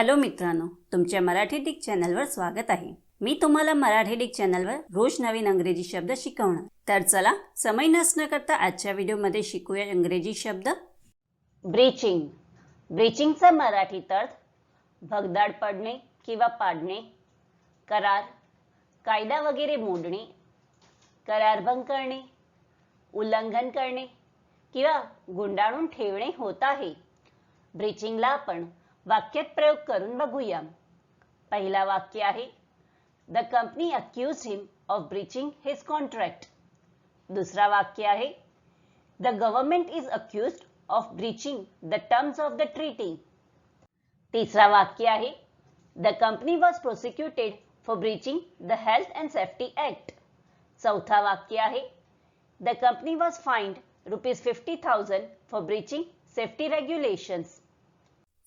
Hello मित्रांनो तुमच्या Marathi Dick चॅनलवर स्वागत आहे. मी तुम्हाला मराठी डिक चॅनलवर रोज नवीन अंग्रेजी शब्द शिकवणार. तर चला समय नसणं करता आजच्या व्हिडिओमध्ये शिकूया इंग्रजी शब्द. ब्रीचिंग ब्रीचिंगचा मराठीत अर्थ भगदाड पडणे किंवा पाडणे करार कायदा वगैरे मोडणे करारभंग करणे उल्लंघन करणे किंवा गुंडाळून ठेवणे होत आहे. ब्रीचिंगला आपण वाक्यात प्रयोग करून बघूया. पहिला वाक्य आहे the company accuse him of breaching his contract दुसरा वाक्य आहे the government is accused of breaching the terms of the treaty तिसरा वाक्य आहे the company was prosecuted for breaching the health and safety act चौथा वाक्य आहे the company was fined rupees fifty thousand for breaching safety regulations